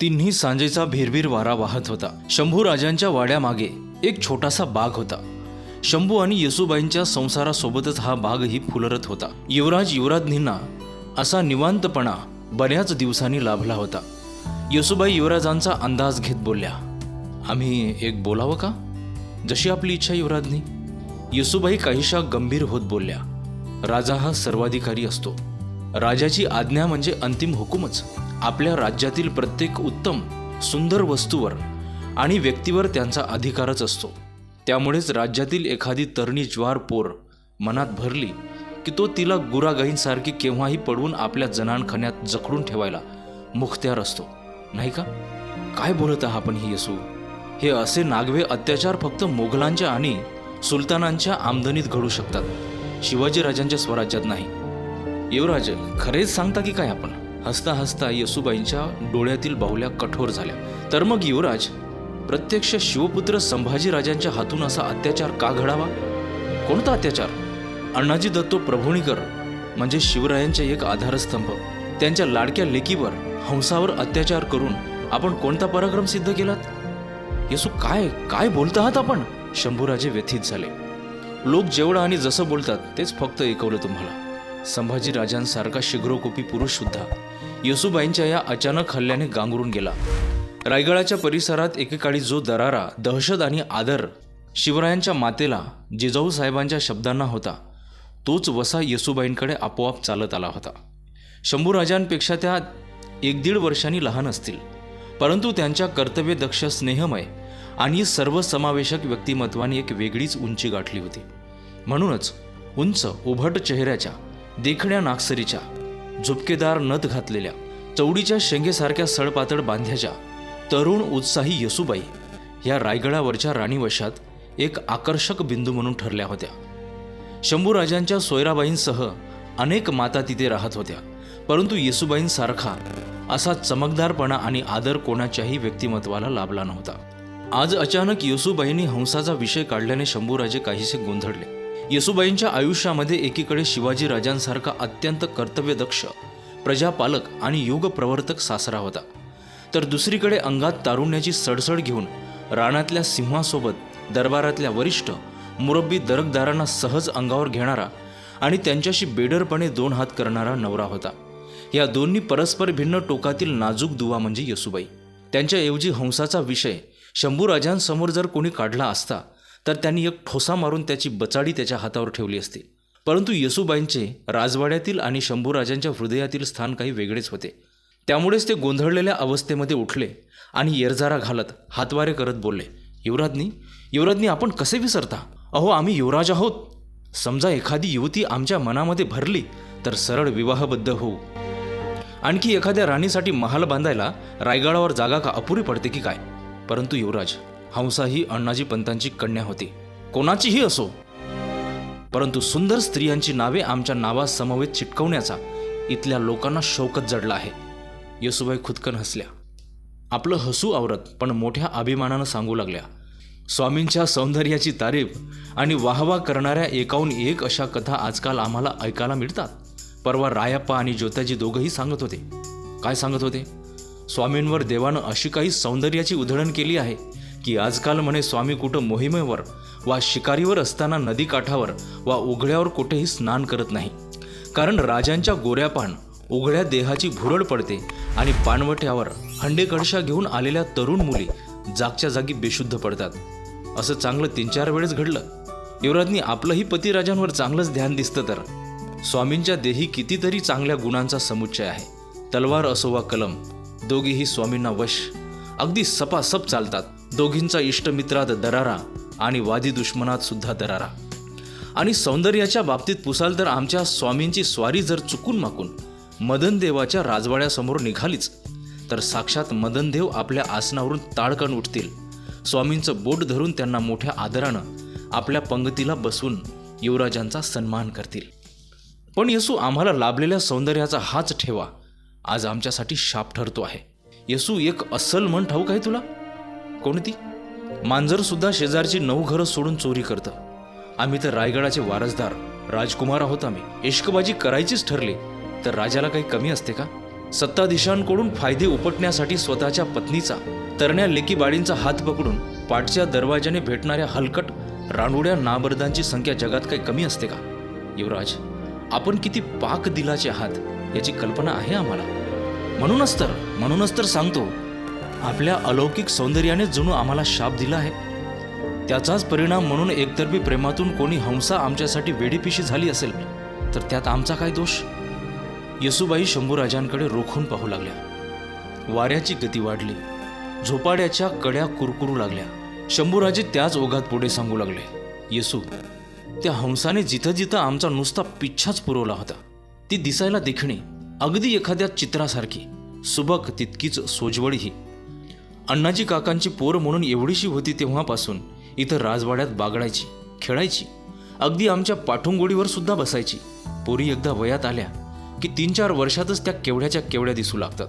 तिन्ही सांजेचा भिरभीर वारा वाहत होता. शंभू राजांच्या वाड्यामागे एक छोटासा बाग होता. शंभू आणि येसुबाईंच्या संसारासोबतच हा बागही फुलरत होता. युवराज युवराज्ञींना असा निवांतपणा बऱ्याच दिवसांनी लाभला होता. येसुबाई युवराजांचा अंदाज घेत बोलल्या आम्ही एक बोलावं का? जशी आपली इच्छा युवराज्ञी येसुबाई काहीशा गंभीर होत बोलल्या राजा हा सर्वाधिकारी असतो. राजाची आज्ञा म्हणजे अंतिम हुकूमच. आपल्या राज्यातील प्रत्येक उत्तम सुंदर वस्तूवर आणि व्यक्तीवर त्यांचा अधिकारच असतो. त्यामुळेच राज्यातील एखादी तरुणी ज्वार पोर मनात भरली की तो तिला गुरागाईंसारखी केव्हाही पडवून आपल्या जनानखान्यात जखडून ठेवायला मुखत्यार असतो. नाही का? काय बोलत आहात आपण ही येसू? हे असे नागवे अत्याचार फक्त मोगलांच्या आणि सुलतानांच्या आमदनीत घडू शकतात. शिवाजी राजांच्या स्वराज्यात नाही. युवराज खरेच सांगता की काय आपण? हसता हसता येसुबाईंच्या डोळ्यातील बाहुल्या कठोर झाल्या. तर मग युवराज प्रत्यक्ष शिवपुत्र संभाजीराजांच्या हातून असा अत्याचार का घडावा? कोणता अत्याचार? अण्णाजी दत्तो प्रभुणीकर म्हणजे शिवरायांचे एक आधारस्तंभ. त्यांच्या लाडक्या लेकीवर हंसावर अत्याचार करून आपण कोणता पराक्रम सिद्ध केलात? येसू काय काय बोलत आहात आपण? शंभूराजे व्यथित झाले. लोक जेवढं आणि जसं बोलतात तेच फक्त ऐकवलं तुम्हाला. संभाजीराजांसारखा शिघ्रोकोपी शिग्रोकोपी पुरुष सुद्धा येसुबाईंच्या या अचानक हल्ल्याने गांगरून गेला. रायगडाच्या परिसरात एकेकाळी जो दरारा दहशत आणि आदर शिवरायांच्या मातेला जिजाऊ साहेबांच्या शब्दांना होता तोच वसा येसुबाईंकडे आपोआप चालत आला होता. शंभूराजांपेक्षा त्या एक दीड वर्षांनी लहान असतील. परंतु त्यांच्या कर्तव्यदक्ष स्नेहमय आणि सर्वसमावेशक व्यक्तिमत्वाने एक वेगळीच उंची गाठली होती. म्हणूनच उंच उभट चेहऱ्याच्या देखण्या नागसरीच्या झुपकेदार नथ घातलेल्या चवडीच्या शेंगेसारख्या सळपातळ बांध्याच्या तरुण उत्साही येसुबाई या रायगडावरच्या राणीवशात एक आकर्षक बिंदू म्हणून ठरल्या होत्या. शंभूराजांच्या सोयराबाईंसह अनेक माता तिथे राहत होत्या परंतु येसुबाईंसारखा असा चमकदारपणा आणि आदर कोणाच्याही व्यक्तिमत्वाला लाभला नव्हता. आज अचानक येसुबाईंनी हंसाचा विषय काढल्याने शंभूराजे काहीसे गोंधळले. येसुबाईंच्या आयुष्यामध्ये एकीकडे शिवाजी राजांसारखा अत्यंत कर्तव्यदक्ष प्रजापालक आणि युगप्रवर्तक सासरा होता. तर दुसरीकडे अंगात तारुण्याची सडसड घेऊन राणातल्या सिंहासोबत दरबारातल्या वरिष्ठ मुरब्बी दरकदारांना सहज अंगावर घेणारा आणि त्यांच्याशी बेडरपणे दोन हात करणारा नवरा होता. या दोन्ही परस्पर भिन्न टोकातील नाजूक दुवा म्हणजे येसुबाई. त्यांच्याऐवजी हंसाचा विषय शंभूराजांसमोर जर कोणी काढला असता तर त्यांनी एक ठोसा मारून त्याची बचाडी त्याच्या हातावर ठेवली असती. परंतु येसुबाईंचे राजवाड्यातील आणि शंभूराजांच्या हृदयातील स्थान काही वेगळेच होते. त्यामुळेच ते गोंधळलेल्या अवस्थेमध्ये उठले आणि येरजारा घालत हातवारे करत बोलले युवराजनी युवराजनी आपण कसे विसरता? अहो आम्ही युवराज आहोत. समजा एखादी युवती आमच्या मनामध्ये भरली तर सरळ विवाहबद्ध होऊ. आणखी एखाद्या राणीसाठी महाल बांधायला रायगडावर जागा का अपुरी पडते की काय? परंतु युवराज हंसा ही अण्णाजी पंतांची कन्या होती. कोणाचीही असो. परंतु सुंदर स्त्रियांची नावे आमच्या नावासमवेत चिटकवण्याचा इथल्या लोकांना शौकत जडला आहे. येसुबाई खुदकन हसल्या. आपलं हसू आवरत पण मोठ्या अभिमानानं सांगू लागल्या. स्वामींच्या सौंदर्याची तारीफ आणि वाहवा करणाऱ्या एकाहून एक अशा कथा आजकाल आम्हाला ऐकायला मिळतात. परवा रायप्पा आणि ज्योताजी दोघंही सांगत होते. काय सांगत होते? स्वामींवर देवानं अशी काही सौंदर्याची उधळण केली आहे. की आजकाल म्हणे स्वामी कुठं मोहिमेवर वा शिकारीवर असताना नदीकाठावर वा उघड्यावर कुठेही स्नान करत नाही. कारण राजांच्या गोऱ्यापान उघड्या देहाची भुरळ पडते आणि पाणवठ्यावर हंडेकडशा घेऊन आलेल्या तरुण मुली जागच्या जागी बेशुद्ध पडतात. असं चांगलं तीन चार वेळेस घडलं. युवराजनी आपलंही पतिराजांवर चांगलंच ध्यान दिसतं तर. स्वामींच्या देही कितीतरी चांगल्या गुणांचा समुच्चय आहे. तलवार असो वा कलम दोघेही स्वामींना वश अगदी सपासप चालतात. दोघींचा इष्टमित्रात दरारा आणि वादी दुश्मनात सुद्धा दरारा. आणि सौंदर्याच्या बाबतीत पुसाल तर आमच्या स्वामींची स्वारी जर चुकून माकून मदनदेवाच्या राजवाड्यासमोर निघालीच तर साक्षात मदनदेव आपल्या आसनावरून ताळकण उठतील. स्वामींचं बोट धरून त्यांना मोठ्या आदरानं आपल्या पंगतीला बसवून युवराजांचा सन्मान करतील. पण येसू आम्हाला लाभलेल्या सौंदर्याचा हाच ठेवा. आज आमच्यासाठी शाप ठरतो आहे. येसू एक अस्सल म्हण ठाऊक आहे तुला? कोणती? मांजर सुद्धा शेजारची नऊ घरं सोडून चोरी करतं. आम्ही तर रायगडाचे वारसदार राजकुमार आहोत आम्ही. इश्कबाजी करायचीच ठरली. तर राजाला काही कमी असते का? सत्ताधीशांकडून फायदे उपटण्यासाठी स्वतःच्या पत्नीचा तरण्या लेकीबाळींचा हात पकडून पाठच्या दरवाजाने भेटणाऱ्या हलकट रानोड्या नाबर्दांची संख्या जगात काही कमी असते का? युवराज आपण किती पाक दिलाचे आहात याची कल्पना आहे आम्हाला. म्हणूनच तर म्हणूनच तर सांगतो आपल्या अलौकिक सौंदर्याने जणू आम्हाला शाप दिला आहे. त्याचाच परिणाम म्हणून एकतर्फी प्रेमातून कोणी हंसा आमच्यासाठी वेडीपिशी झाली असेल तर त्यात आमचा काय दोष? येसुबाई शंभूराजांकडे रोखून पाहू लागल्या. वाऱ्याची गती वाढली. झोपाड्याच्या कड्या कुरकुरू लागल्या. शंभूराजे त्याच ओघात पुढे सांगू लागले येसू त्या हंसाने जिथं जिथं आमचा नुसता पिच्छाच पुरवला होता. ती दिसायला देखणी अगदी एखाद्या चित्रासारखी. सुबक तितकीच सोजवळीही. अण्णाजी काकांची पोर म्हणून एवढीशी होती तेव्हापासून. इथं राजवाड्यात बागडायची खेळायची. अगदी आमच्या पाठुंगोडीवर सुद्धा बसायची. पोरी एकदा वयात आल्या की तीन चार वर्षातच त्या केवढ्याच्या केवढ्या दिसू लागतात.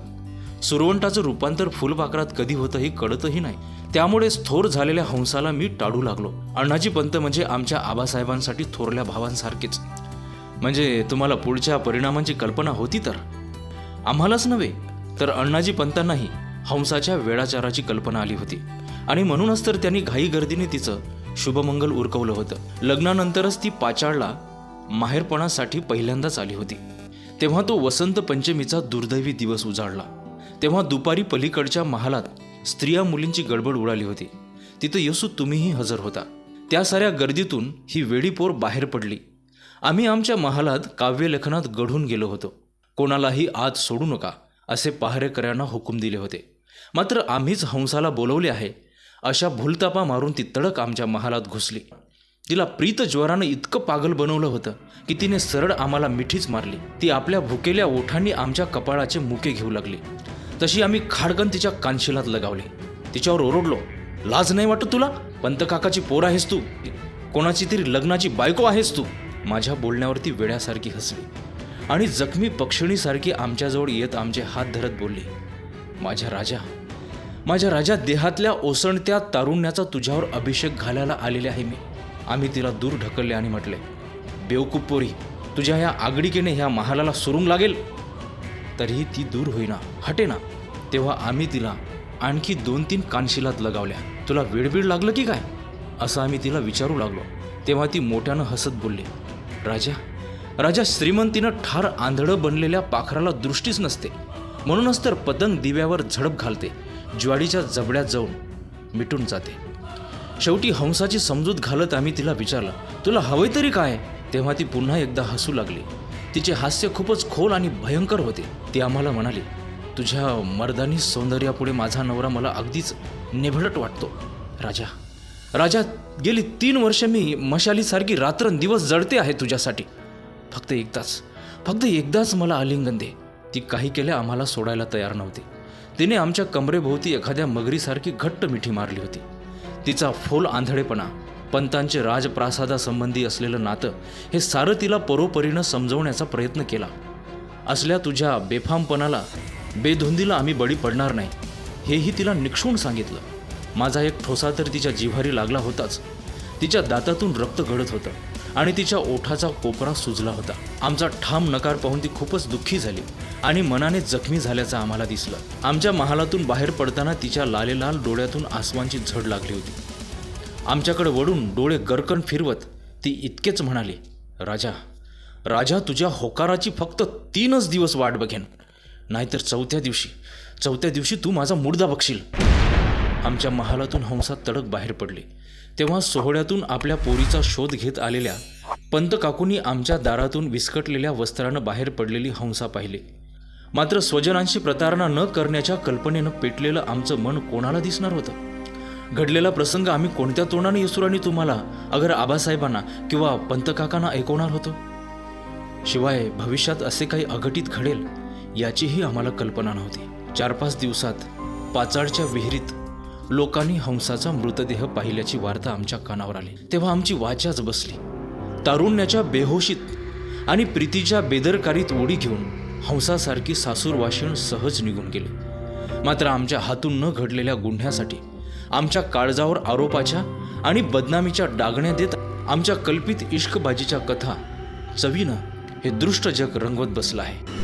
सुरवंटाचं रूपांतर फुलपाखरात कधी होतं हे कळतही नाही. त्यामुळे थोर झालेल्या हंसाला मी टाळू लागलो. अण्णाजी पंत म्हणजे आमच्या आबासाहेबांसाठी थोरल्या भावांसारखेच. म्हणजे तुम्हाला पुढच्या परिणामांची कल्पना होती तर? आम्हालाच नव्हे तर अण्णाजी पंतांनाही. हंसाच्या वेळाचाराची कल्पना आली होती. आणि म्हणूनच तर त्यांनी घाई गर्दीने तिचं शुभमंगल उरकवलं होतं. लग्नानंतरच ती पाचाळला माहेरपणासाठी पहिल्यांदाच आली होती. तेव्हा तो वसंत पंचमीचा दुर्दैवी दिवस उजाडला तेव्हा दुपारी पलीकडच्या महालात स्त्रिया मुलींची गडबड उडाली होती. तिथं यसू तुम्हीही हजर होता. त्या साऱ्या गर्दीतून ही वेडीपोर बाहेर पडली. आम्ही आमच्या महालात काव्यलेखनात गढून गेलो होतो. कोणालाही आत सोडू नका असे पहारेकऱ्यांना हुकूम दिले होते. मात्र आम्हीच हंसाला बोलवले आहे. अशा भूलतापा मारून ती तडक आमच्या महालात घुसली. तिला प्रीत ज्वरानं इतकं पागल बनवलं होतं की तिने सरळ आम्हाला मिठीच मारली. ती आपल्या भुकेल्या ओठांनी आमच्या कपाळाचे मुके घेऊ लागली. तशी आम्ही खाडकन तिच्या कानशिलात लगावले. तिच्यावर ओरडलो लाज नाही वाटत तुला? पंतकाकाची पोर आहेस तू. कोणाची तरी लग्नाची बायको आहेस तू. माझ्या बोलण्यावरती वेड्यासारखी हसली. आणि जखमी पक्षिणीसारखी आमच्याजवळ येत आमचे हात धरत बोलली. माझ्या राजा. माझ्या राजा देहातल्या ओसणत्या तारुण्याचा तुझ्यावर अभिषेक घालायला आलेले आहे मी. आम्ही तिला दूर ढकलले आणि म्हटले बेवकूप पोरी तुझ्या ह्या आगडीकेने ह्या महालाला सुरूंग लागेल? तरीही ती दूर होईना हटेना. तेव्हा आम्ही तिला आणखी दोन तीन कानशिलात लगावल्या. तुला वेडबीड लागलं की काय? असं आम्ही तिला विचारू लागलो. तेव्हा ती मोठ्यानं हसत बोलली राजा राजा श्रीमंतीनं ठार आंधळं बनलेल्या पाखराला दृष्टीच नसते. म्हणूनच तर पतंग दिव्यावर झडप घालते ज्वाडीच्या जबड्यात जाऊन मिटून जाते. शेवटी हंसाची समजूत घालत आम्ही तिला विचारलं तुला हवे तरी काय? तेव्हा ती पुन्हा एकदा हसू लागली. तिचे हास्य खूपच खोल आणि भयंकर होते. ती आम्हाला म्हणाली तुझ्या मर्दानी सौंदर्यापुढे माझा नवरा मला अगदीच निभडट वाटतो राजा. राजा गेली तीन वर्ष मी मशालीसारखी रात्रंदिवस जळते आहे तुझ्यासाठी. फक्त एकदाच फक्त एकदाच मला आलिंगन दे. ती काही केल्या आम्हाला सोडायला तयार नव्हती. तिने आमच्या कमरेभोवती एखाद्या मगरीसारखी घट्ट मिठी मारली होती. तिचा फोल आंधळेपणा पंतांचे राजप्रासादासंबंधी असलेलं नातं हे सारं तिला परोपरीनं समजवण्याचा प्रयत्न केला. असल्या तुझ्या बेफामपणाला बेधुंदीला आम्ही बळी पडणार नाही हेही तिला निक्षून सांगितलं. माझा एक ठोसा तर तिच्या जिव्हारी लागला होताच. तिच्या दातातून रक्त घडत होतं. आणि तिच्या ओठाचा कोपरा सुजला होता. आमचा ठाम नकार पाहून ती खूपच दुःखी झाली आणि मनाने जखमी झाल्याचं आम्हाला दिसलं. आमच्या महालातून बाहेर पडताना तिच्या लालेलाल डोळ्यातून आसमानची झड लागली होती. आमच्याकडे वळून डोळे गरकन फिरवत ती इतकेच म्हणाली राजा राजा तुझ्या होकाराची फक्त तीनच दिवस वाट बघेन. नाहीतर चौथ्या दिवशी चौथ्या दिवशी तू माझा मुर्दा बघशील. आमच्या महालातून हंसा तडक बाहेर पडली. तेव्हा सोहळ्यातून आपल्या पोरीचा शोध घेत आलेल्या पंत काकूंनी आमच्या दारातून विस्कटलेल्या वस्त्रानं बाहेर पडलेली हंसा पाहिली. मात्र स्वजनांशी प्रतारणा न करण्याच्या कल्पनेनं पेटलेलं आमचं मन कोणाला दिसणार होतं? घडलेला प्रसंग आम्ही कोणत्या तोंडाने येसुरांनी तुम्हाला अगर आबासाहेबांना किंवा पंतकाकांना ऐकवणार होतो? शिवाय भविष्यात असे काही अघटित घडेल याचीही आम्हाला कल्पना नव्हती. चार पाच दिवसात पाचाडच्या विहिरीत लोकांनी हंसाचा मृतदेह पाहिल्याची वार्ता आमच्या कानावर आली. तेव्हा आमची वाचाच बसली. तारुण्याच्या बेहोशीत आणि प्रीतीच्या बेदरकारीत उडी घेऊन हंसासारखी सासूर वाशिण सहज निघून गेले. मात्र आमच्या हातून न घडलेल्या गुन्ह्यासाठी आमच्या काळजावर आरोपाच्या आणि बदनामीच्या डागण्या देत आमच्या कल्पित इश्कबाजीच्या कथा चवीनं हे दृष्ट जग रंगवत बसलं आहे.